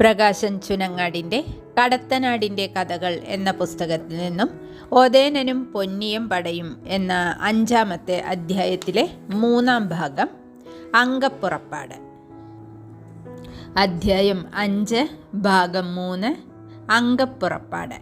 പ്രകാശൻ ചുനങ്ങാടിന്റെ കടത്തനാടിന്റെ കഥകൾ എന്ന പുസ്തകത്തിൽ നിന്നും ഓതേനനും പൊന്നിയും പടയും എന്ന അഞ്ചാമത്തെ അധ്യായത്തിലെ മൂന്നാം ഭാഗം അങ്കപ്പുറപ്പാട് അധ്യായം അഞ്ച് ഭാഗം മൂന്ന് അങ്കപ്പുറപ്പാട്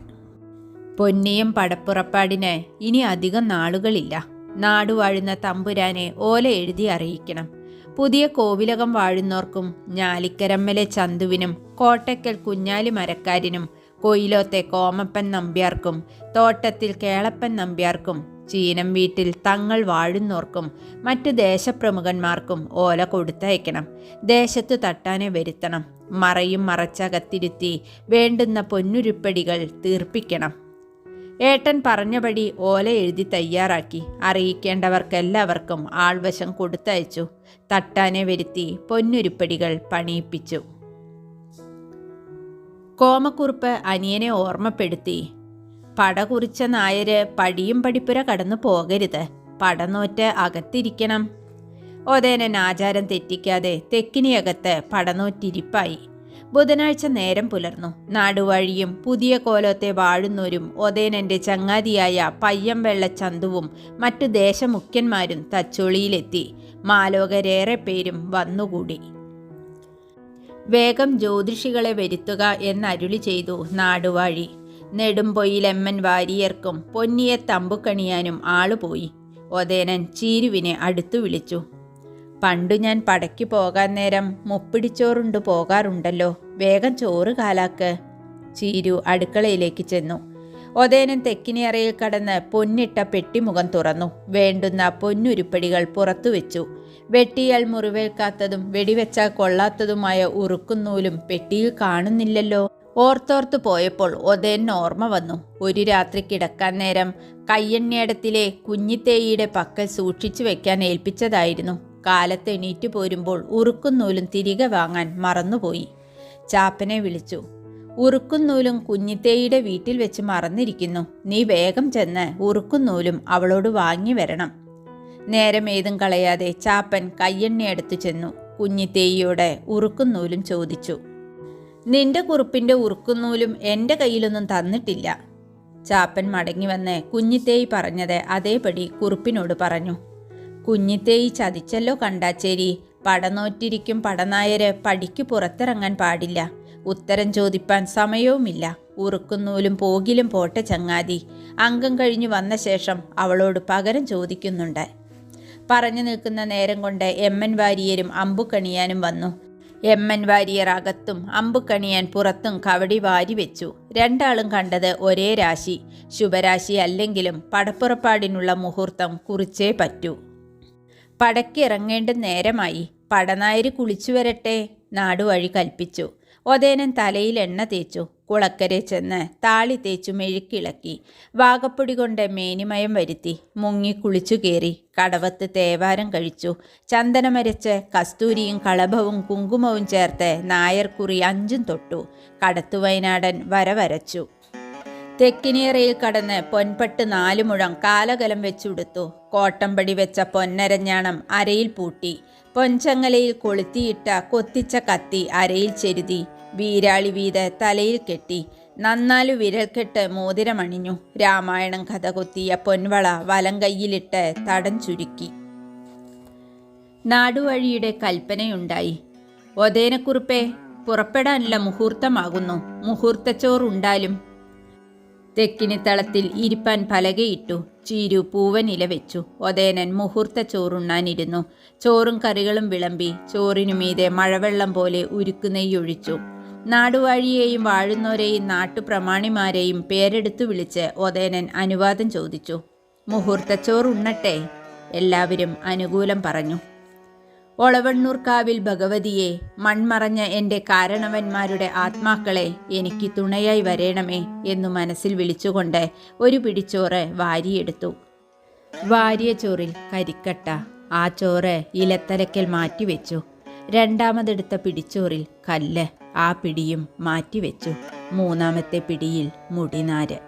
പൊന്നിയും പടപ്പുറപ്പാടിന് ഇനി അധികം നാളുകളില്ല. നാടുവാഴുന്ന തമ്പുരാനെ ഓല എഴുതി അറിയിക്കണം. പുതിയ കോവിലകം വാഴുന്നവർക്കും ഞാലിക്കരമ്മലെ ചന്തുവിനും കോട്ടയ്ക്കൽ കുഞ്ഞാലി മരക്കാരിനും കൊയിലോത്തെ കോമപ്പൻ നമ്പ്യാർക്കും തോട്ടത്തിൽ കേളപ്പൻ നമ്പ്യാർക്കും ചീനം വീട്ടിൽ തങ്ങൾ വാഴുന്നവർക്കും മറ്റു ദേശപ്രമുഖന്മാർക്കും ഓല കൊടുത്തയക്കണം. ദേശത്തു തട്ടാനെ വരുത്തണം. മറയും മറച്ചകത്തിരുത്തി വേണ്ടുന്ന പൊന്നുരുപ്പടികൾ തീർപ്പിക്കണം. ഏട്ടൻ പറഞ്ഞപടി ഓല എഴുതി തയ്യാറാക്കി. അറിയിക്കേണ്ടവർക്കെല്ലാവർക്കും ആൾവശം കൊടുത്തയച്ചു. തട്ടാനെ വരുത്തി പൊന്നുരുപ്പടികൾ പണിയിപ്പിച്ചു. കോമക്കുറുപ്പ് അനിയനെ ഓർമ്മപ്പെടുത്തി. പട കുറിച്ച നായര് പടിയും പടിപ്പുര കടന്നു പോകരുത്. പടനോറ്റ് അകത്തിരിക്കണം. ഒതേനൻ ആചാരം തെറ്റിക്കാതെ തെക്കിനിയകത്ത് പടനോറ്റിരിപ്പായി. ബുധനാഴ്ച നേരം പുലർന്നു. നാടുവഴിയും പുതിയ കോലത്തെ വാഴുന്നോരും ഒതേനന്റെ ചങ്ങാതിയായ പയ്യംവെള്ള ചന്തുവും മറ്റു ദേശമുഖ്യന്മാരും തച്ചോളിയിലെത്തി. മാലോകരേറെ പേരും വന്നുകൂടി. വേഗം ജ്യോതിഷികളെ വരുത്തുക എന്നരുളി ചെയ്തു നാടുവാഴി. നെടുമ്പൊയിലെമ്മൻ വാരിയർക്കും പൊന്നിയെ തമ്പുക്കണിയാനും ആളുപോയി. ഒതേനൻ ചീരുവിനെ അടുത്തു വിളിച്ചു. പണ്ടു ഞാൻ പടയ്ക്ക് പോകാൻ നേരം മുപ്പിടിച്ചോറുണ്ട് പോകാറുണ്ടല്ലോ. വേഗം ചോറ് കാലാക്ക്. ചീരു അടുക്കളയിലേക്ക് ചെന്നു. ഒതേനൻ തെക്കിനിയറയിൽ കടന്ന് പൊന്നിട്ട പെട്ടിമുഖം തുറന്നു. വേണ്ടുന്ന പൊന്നുരുപ്പടികൾ പുറത്തു വെച്ചു. വെട്ടിയാൽ മുറിവേൽക്കാത്തതും വെടിവെച്ചാൽ കൊള്ളാത്തതുമായ ഉറുക്കുന്നൂലും പെട്ടിയിൽ കാണുന്നില്ലല്ലോ. ഓർത്തോർത്തു പോയപ്പോൾ ഒതേന് ഓർമ്മ വന്നു. ഒരു രാത്രി കിടക്കാൻ നേരം കയ്യണ്ണിയടത്തിലെ കുഞ്ഞിത്തേയിയുടെ പക്കൽ സൂക്ഷിച്ചു വെക്കാൻ ഏൽപ്പിച്ചതായിരുന്നു. കാലത്ത് എണീറ്റു പോരുമ്പോൾ ഉറുക്കുന്നൂലും തിരികെ വാങ്ങാൻ മറന്നുപോയി. ചാപ്പനെ വിളിച്ചു ഉറുക്കുന്നൂലും കുഞ്ഞിത്തേയുടെ വീട്ടിൽ വെച്ച് മറന്നിരിക്കുന്നു. നീ വേഗം ചെന്ന് ഉറുക്കുന്നൂലും അവളോട് വാങ്ങി വരണം. നേരം ഏതും കളയാതെ ചാപ്പൻ കയ്യെണ്ണയെടുത്തു ചെന്നു. കുഞ്ഞിത്തേയിയോടെ ഉറുക്കുന്നൂലും ചോദിച്ചു നിന്റെ കുറുപ്പിന്റെ ഉറുക്കുന്നൂലും എന്റെ കയ്യിലൊന്നും തന്നിട്ടില്ല. ചാപ്പൻ മടങ്ങി വന്ന് കുഞ്ഞിത്തേയി പറഞ്ഞത് അതേപടി കുറുപ്പിനോട് പറഞ്ഞു കുഞ്ഞിത്തേയി ചതിച്ചല്ലോ കണ്ടാച്ചേരി. പടനോറ്റിരിക്കും പടനായര് പടിക്ക് പുറത്തിറങ്ങാൻ പാടില്ല. ഉത്തരം ചോദിപ്പാൻ സമയവുമില്ല. ഉറുക്കുന്നൂലും പോകിലും പോട്ടെ ചങ്ങാതി. അംഗം കഴിഞ്ഞു വന്ന ശേഷം അവളോട് പകരം ചോദിക്കുന്നുണ്ട്. പറഞ്ഞു നിൽക്കുന്ന നേരം കൊണ്ട് എമ്മൻ വാരിയരും അമ്പുക്കണിയാനും വന്നു. എമ്മൻ വാരിയർ അകത്തും അമ്പുക്കണിയാൻ പുറത്തും കവടി വാരി വെച്ചു. രണ്ടാളും കണ്ടത് ഒരേ രാശി. ശുഭരാശി അല്ലെങ്കിലും പടപ്പുറപ്പാടിനുള്ള മുഹൂർത്തം കുറിച്ചേ പറ്റൂ. പടയ്ക്ക് ഇറങ്ങേണ്ട നേരമായി പടനായര് കുളിച്ചു വരട്ടെ നാടുവഴി കൽപ്പിച്ചു. ഒതേനൻ തലയിൽ എണ്ണ തേച്ചു. കുളക്കരെ ചെന്ന് താളി തേച്ചു മെഴുക്കിളക്കി. വാകപ്പൊടി കൊണ്ട് മേനിമയം വരുത്തി. മുങ്ങി കുളിച്ചു കയറി കടവത്ത് തേവാരം കഴിച്ചു. ചന്ദനമരച്ച് കസ്തൂരിയും കളഭവും കുങ്കുമവും ചേർത്ത് നായർക്കുറി അഞ്ചും തൊട്ടു. കടത്തു വയനാടൻ വരവരച്ചു. തെക്കിനേറയിൽ കടന്ന് പൊൻപട്ട് നാലുമുഴം കാലകലം വെച്ചുടുത്തു. കോട്ടമ്പടി വെച്ച പൊന്നരഞ്ഞാണം അരയിൽ പൂട്ടി. പൊൻചങ്ങലയിൽ കൊളുത്തിയിട്ട കൊത്തിച്ച കത്തി അരയിൽ ചെരുതി. വീരാളി വീത് തലയിൽ കെട്ടി. നന്നാലു വിരൽക്കെട്ട് മോതിരമണിഞ്ഞു. രാമായണം കഥ കൊത്തിയ പൊൻവള വലം കൈയിലിട്ട് തടം ചുരുക്കി. നാടുവഴിയുടെ കൽപ്പനയുണ്ടായി. ഒതേനക്കുറുപ്പേ പുറപ്പെടാനുള്ള മുഹൂർത്തമാകുന്നു. മുഹൂർത്തച്ചോറുണ്ടാലും തെക്കിനിത്തളത്തിൽ ഇരിപ്പാൻ പലകയിട്ടു ചീരു പൂവനില വെച്ചു ഒതേനൻ മുഹൂർത്ത ചോറുണ്ണാനിരുന്നു. ചോറും കറികളും വിളമ്പി ചോറിനു മീതെ മഴവെള്ളം പോലെ ഉരുക്കുനെയ്യൊഴിച്ചു നാടുവാഴിയെയും വാഴുന്നവരെയും നാട്ടുപ്രമാണിമാരെയും പേരെടുത്തു വിളിച്ച് ഒതേനൻ അനുവാദം ചോദിച്ചു. മുഹൂർത്തച്ചോറുണ്ണട്ടെ എല്ലാവരും അനുകൂലം പറഞ്ഞു. ഒളവണ്ണൂർക്കാവിൽ ഭഗവതിയെ മൺമറഞ്ഞ എന്റെ കാരണവന്മാരുടെ ആത്മാക്കളെ എനിക്ക് തുണയായി വരേണമേ എന്നു മനസ്സിൽ വിളിച്ചുകൊണ്ട് ഒരു പിടിച്ചോറ് വാരിയെടുത്തു. വാരിയ ചോറിൽ കരിക്കട്ട ആ ചോറ് ഇലത്തലക്കൽ മാറ്റിവെച്ചു. രണ്ടാമതെടുത്ത പിടിച്ചോറിൽ കല്ല് ആ പിടിയും മാറ്റിവെച്ചു. മൂന്നാമത്തെ പിടിയിൽ മുടിനാര്.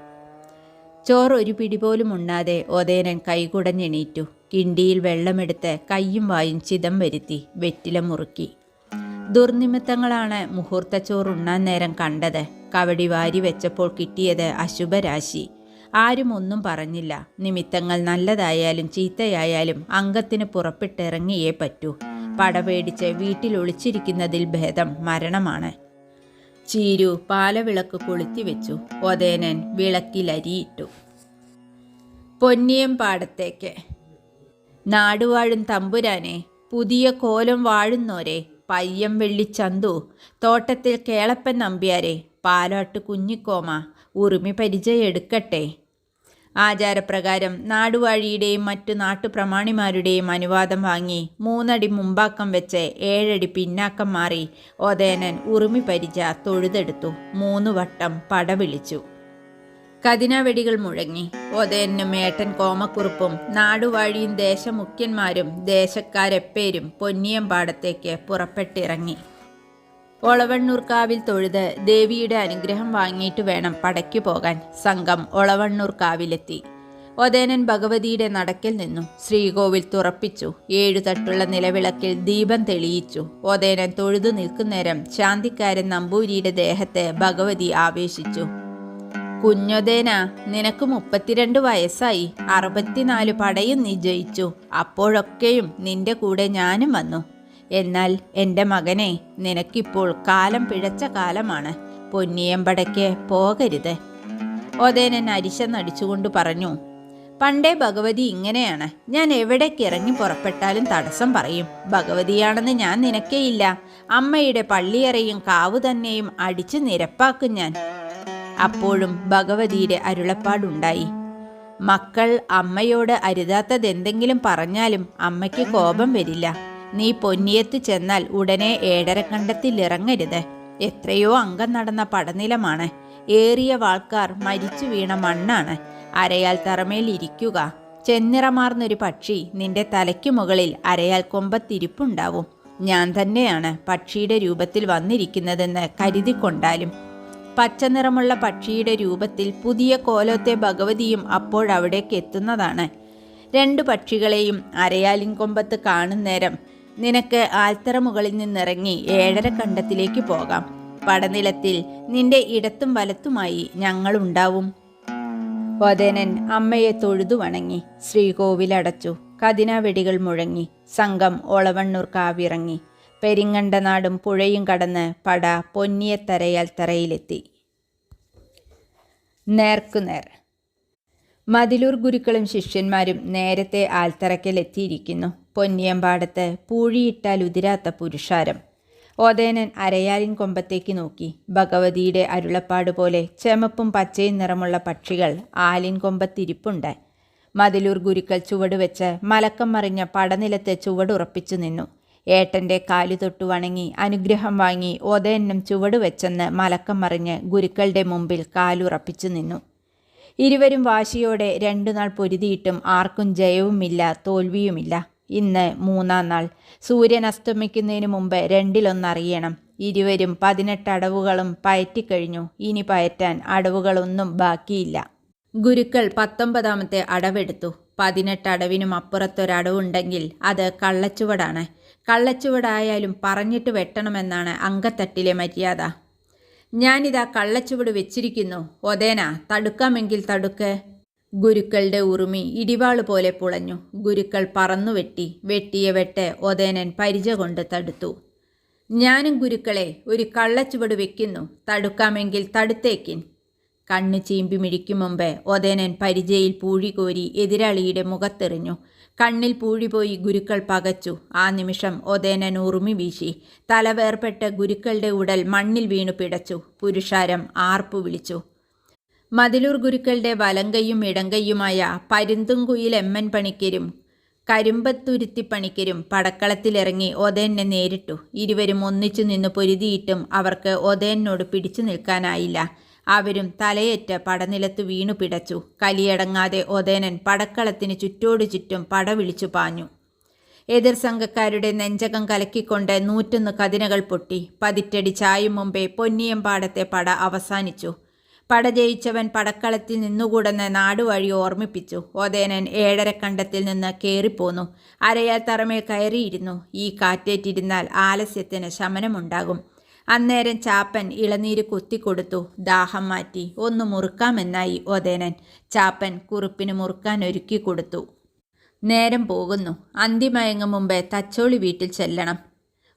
ചോറ് ഒരു പിടി പോലും ഉണ്ണാതെ ഒതേനൻ കൈകുടഞ്ഞെണീറ്റു കിണ്ടിയിൽ വെള്ളമെടുത്ത് കയ്യും വായും ചിതം വരുത്തി വെറ്റില മുറുക്കി. ദുർനിമിത്തങ്ങളാണ് മുഹൂർത്തച്ചോറ് മുഹൂർത്തച്ചോറുണ്ണാൻ നേരം കണ്ടത്. കവടി വാരി വെച്ചപ്പോൾ കിട്ടിയത് അശുഭരാശി. ആരും ഒന്നും പറഞ്ഞില്ല. നിമിത്തങ്ങൾ നല്ലതായാലും ചീത്തയായാലും അംഗത്തിന് പുറപ്പെട്ടിറങ്ങിയേ പറ്റൂ. പടപേടിച്ച് വീട്ടിൽ ഒളിച്ചിരിക്കുന്നതിൽ ഭേദം മരണമാണ്. ചീരു പാലവിളക്ക് കൊളുത്തി വെച്ചു. ഒതേനൻ വിളക്കിലരിയിട്ടു. പൊന്നിയം പാടത്തേക്ക് നാടുവാഴും തമ്പുരാനെ പുതിയ കോലം വാഴുന്നോരെ പയ്യം വെള്ളിച്ചന്തു തോട്ടത്തിൽ കേളപ്പൻ നമ്പ്യാരെ പാലാട്ട് കുഞ്ഞിക്കോമ ഉറുമി പരിചയം എടുക്കട്ടെ. ആചാരപ്രകാരം നാടുവാഴിയുടെയും മറ്റു നാട്ടുപ്രമാണിമാരുടെയും അനുവാദം വാങ്ങി മൂന്നടി മുമ്പാക്കം വെച്ച് ഏഴടി പിന്നാക്കം മാറി ഒതേനൻ ഉറുമി പരിച തൊഴുതെടുത്തു. മൂന്നു വട്ടം പടവിളിച്ചു. കതിനാവെടികൾ മുഴങ്ങി. ഒതേനും ഏട്ടൻ കോമക്കുറുപ്പും നാടുവാഴിയും ദേശമുഖ്യന്മാരും ദേശക്കാരെപ്പേരും പൊന്നിയമ്പാടത്തേക്ക് പുറപ്പെട്ടിറങ്ങി. ഒളവണ്ണൂർക്കാവിൽ തൊഴുത് ദേവിയുടെ അനുഗ്രഹം വാങ്ങിയിട്ട് വേണം പടയ്ക്കു പോകാൻ. സംഘം ഒളവണ്ണൂർക്കാവിലെത്തി. ഒതേനൻ ഭഗവതിയുടെ നടക്കിൽ നിന്നു. ശ്രീകോവിൽ തുറപ്പിച്ചു. ഏഴു തട്ടുള്ള നിലവിളക്കിൽ ദീപം തെളിയിച്ചു. ഒതേനൻ തൊഴുതു നിൽക്കുന്നേരം ശാന്തിക്കാരൻ നമ്പൂരിയുടെ ദേഹത്തെ ഭഗവതി ആവേശിച്ചു. കുഞ്ഞൊതേന നിനക്ക് മുപ്പത്തിരണ്ട് വയസ്സായി. അറുപത്തിനാല് പടയും നീ ജയിച്ചു. അപ്പോഴൊക്കെയും നിന്റെ കൂടെ ഞാനും വന്നു. എന്നാൽ എന്റെ മകനെ നിനക്കിപ്പോൾ കാലം പിഴച്ച കാലമാണ്. പൊന്നിയമ്പടയ്ക്ക് പോകരുത്. ഒതേനൻ അരിശന്നടിച്ചുകൊണ്ട് പറഞ്ഞു പണ്ടേ ഭഗവതി ഇങ്ങനെയാണ്. ഞാൻ എവിടേക്ക് ഇറങ്ങി പുറപ്പെട്ടാലും തടസ്സം പറയും. ഭഗവതിയാണെന്ന് ഞാൻ നിനക്കേയില്ല. അമ്മയുടെ പള്ളിയറയും കാവു തന്നെയും അടിച്ചു നിരപ്പാക്കും ഞാൻ. അപ്പോഴും ഭഗവതിയുടെ അരുളപ്പാടുണ്ടായി. മക്കൾ അമ്മയോട് അരുതാത്തതെന്തെങ്കിലും പറഞ്ഞാലും അമ്മയ്ക്ക് കോപം വരില്ല. നീ പൊന്നിയത്ത് ചെന്നാൽ ഉടനെ ഏഴരക്കണ്ടത്തിലിറങ്ങരുത്. എത്രയോ അംഗം നടന്ന പടനിലമാണ്. ഏറിയ വാൾക്കാർ മരിച്ചു വീണ മണ്ണാണ്. അരയാൽ തറമേൽ ഇരിക്കുക. ചെന്നിറമാർന്നൊരു പക്ഷി നിന്റെ തലയ്ക്കു മുകളിൽ അരയാൽ കൊമ്പത്തിരിപ്പുണ്ടാവും. ഞാൻ തന്നെയാണ് പക്ഷിയുടെ രൂപത്തിൽ വന്നിരിക്കുന്നതെന്ന് കരുതിക്കൊണ്ടാലും. പച്ചനിറമുള്ള പക്ഷിയുടെ രൂപത്തിൽ പുതിയ കോലത്തെ ഭഗവതിയും അപ്പോഴവിടേക്ക് എത്തുന്നതാണ്. രണ്ടു പക്ഷികളെയും അരയാലിൻകൊമ്പത്ത് കാണുന്നേരം നിനക്ക് ആൽത്തറ മുകളിൽ നിന്നിറങ്ങി ഏഴര കണ്ടത്തിലേക്ക് പോകാം. പടനിലത്തിൽ നിന്റെ ഇടത്തും വലത്തുമായി ഞങ്ങളുണ്ടാവും. വദനൻ അമ്മയെ തൊഴുതു വണങ്ങി. ശ്രീകോവിലടച്ചു. കതിനാവെടികൾ മുഴങ്ങി. സംഘം ഒളവണ്ണൂർ കാവിറങ്ങി. പെരിങ്ങണ്ടനാടും പുഴയും കടന്ന് പട പൊന്നിയത്തരയാൽ തറയിലെത്തി. നേർക്കുനേർ. മതിലൂർ ഗുരുക്കളും ശിഷ്യന്മാരും നേരത്തെ ആൽത്തറയ്ക്കലെത്തിയിരിക്കുന്നു പൊന്നിയമ്പാടത്ത് പൂഴിയിട്ടാൽ ഉതിരാത്ത പുരുഷാരം. ഓതേനൻ അരയാലിൻ കൊമ്പത്തേക്ക് നോക്കി. ഭഗവതിയുടെ അരുളപ്പാട് പോലെ ചെമപ്പും പച്ചയും നിറമുള്ള പക്ഷികൾ ആലിൻ കൊമ്പത്തിരിപ്പുണ്ട്. മതിലൂർ ഗുരുക്കൾ ചുവടുവെച്ച് മലക്കം മറിഞ്ഞ പടനിലത്തെ ചുവടുറപ്പിച്ചു നിന്നു. ഏട്ടന്റെ കാലു തൊട്ടു വണങ്ങി അനുഗ്രഹം വാങ്ങി ഓതയന്നം ചുവടുവെച്ചെന്ന് മലക്കം മറിഞ്ഞ് ഗുരുക്കളുടെ മുമ്പിൽ കാലുറപ്പിച്ചു നിന്നു. ഇരുവരും വാശിയോടെ രണ്ടു നാൾ പൊരുതിയിട്ടും ആർക്കും ജയവുമില്ല തോൽവിയുമില്ല. ഇന്ന് മൂന്നാം നാൾ. സൂര്യൻ അസ്തമിക്കുന്നതിന് മുമ്പ് രണ്ടിലൊന്നറിയണം. ഇരുവരും പതിനെട്ട് അടവുകളും പയറ്റിക്കഴിഞ്ഞു ഇനി പയറ്റാൻ അടവുകളൊന്നും ബാക്കിയില്ല. ഗുരുക്കൾ പത്തൊമ്പതാമത്തെ അടവെടുത്തു. പതിനെട്ട് അടവിനും അപ്പുറത്തൊരടവുണ്ടെങ്കിൽ അത് കള്ളച്ചുവടാണ്. കള്ളച്ചുവടായാലും പറഞ്ഞിട്ട് വെട്ടണമെന്നാണ് അങ്കത്തട്ടിലെ മര്യാദ. ഞാനിതാ കള്ളച്ചുവട് വെച്ചിരിക്കുന്നു. ഒതേന തടുക്കാമെങ്കിൽ തടുക്ക്. ഗുരുക്കളുടെ ഉറുമി ഇടിവാൾ പോലെ പുളഞ്ഞു. ഗുരുക്കൾ പറന്നു വെട്ടി. വെട്ടിയ വെട്ട് ഒതേനൻ പരിച കൊണ്ട് തടുത്തു. ഞാനും ഗുരുക്കളെ ഒരു കള്ളച്ചുവട് വെക്കുന്നു. തടുക്കാമെങ്കിൽ തടുത്തേക്കിൻ. കണ്ണു ചീമ്പി മിഴിക്കും മുമ്പ് ഒതേനൻ പരിചയിൽ പൂഴി കോരി എതിരാളിയുടെ മുഖത്തെറിഞ്ഞു. കണ്ണിൽ പൂഴിപോയി ഗുരുക്കൾ പകച്ചു. ആ നിമിഷം ഒതേനൻ ഉറുമി വീശി. തലവേർപ്പെട്ട ഗുരുക്കളുടെ ഉടൽ മണ്ണിൽ വീണു പിടച്ചു. പുരുഷാരം ആർപ്പു വിളിച്ചു. മതിലൂർ ഗുരുക്കളുടെ വലങ്കയും ഇടങ്കയുമായ പരുന്തുംകുയിൽ എമ്മൻ പണിക്കരും കരിമ്പത്തുരുത്തി പണിക്കരും പടക്കളത്തിലിറങ്ങി ഒതേനെ നേരിട്ടു. ഇരുവരും ഒന്നിച്ചു നിന്ന് പൊരുതിയിട്ടും അവർക്ക് ഒതേനോട് പിടിച്ചു നിൽക്കാനായില്ല. അവരും തലയേറ്റ് പടനിലത്ത് വീണു പിടച്ചു. കലിയടങ്ങാതെ ഒതേനൻ പടക്കളത്തിന് ചുറ്റോടു ചുറ്റും പട വിളിച്ചു പാഞ്ഞു. എതിർ സംഘക്കാരുടെ നെഞ്ചകം കലക്കിക്കൊണ്ട് നൂറ്റൊന്ന് കതിനകൾ പൊട്ടി. പതിറ്റടി ചായും മുമ്പേ പൊന്നിയമ്പാടത്തെ പട അവസാനിച്ചു. പട ജയിച്ചവൻ പടക്കളത്തിൽ നിന്നുകൂടെന്ന് നാടുവഴി ഓർമ്മിപ്പിച്ചു. ഒതേനൻ ഏഴരക്കണ്ടത്തിൽ നിന്ന് കയറിപ്പോന്നു അരയാൽ തറമേൽ കയറിയിരുന്നു. ഈ കാറ്റേറ്റിരുന്നാൽ ആലസ്യത്തിന് ശമനമുണ്ടാകും. അന്നേരം ചാപ്പൻ ഇളനീര് കുത്തിക്കൊടുത്തു. ദാഹം മാറ്റി. ഒന്ന് മുറുക്കാമെന്നായി ഒതേനൻ ചാപ്പൻ കുറുപ്പിന് മുറുക്കാൻ ഒരുക്കി കൊടുത്തു. നേരം പോകുന്നു. അന്തിമയങ്ങും മുമ്പേ തച്ചോളി വീട്ടിൽ ചെല്ലണം.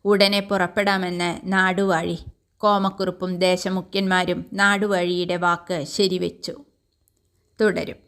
ഉടനെ പുറപ്പെടാമെന്ന് നാടുവാഴി. കോമക്കുറുപ്പും ദേശമുഖ്യന്മാരും നാടുവഴിയുടെ വാക്ക് ശരിവെച്ചു. തുടരും.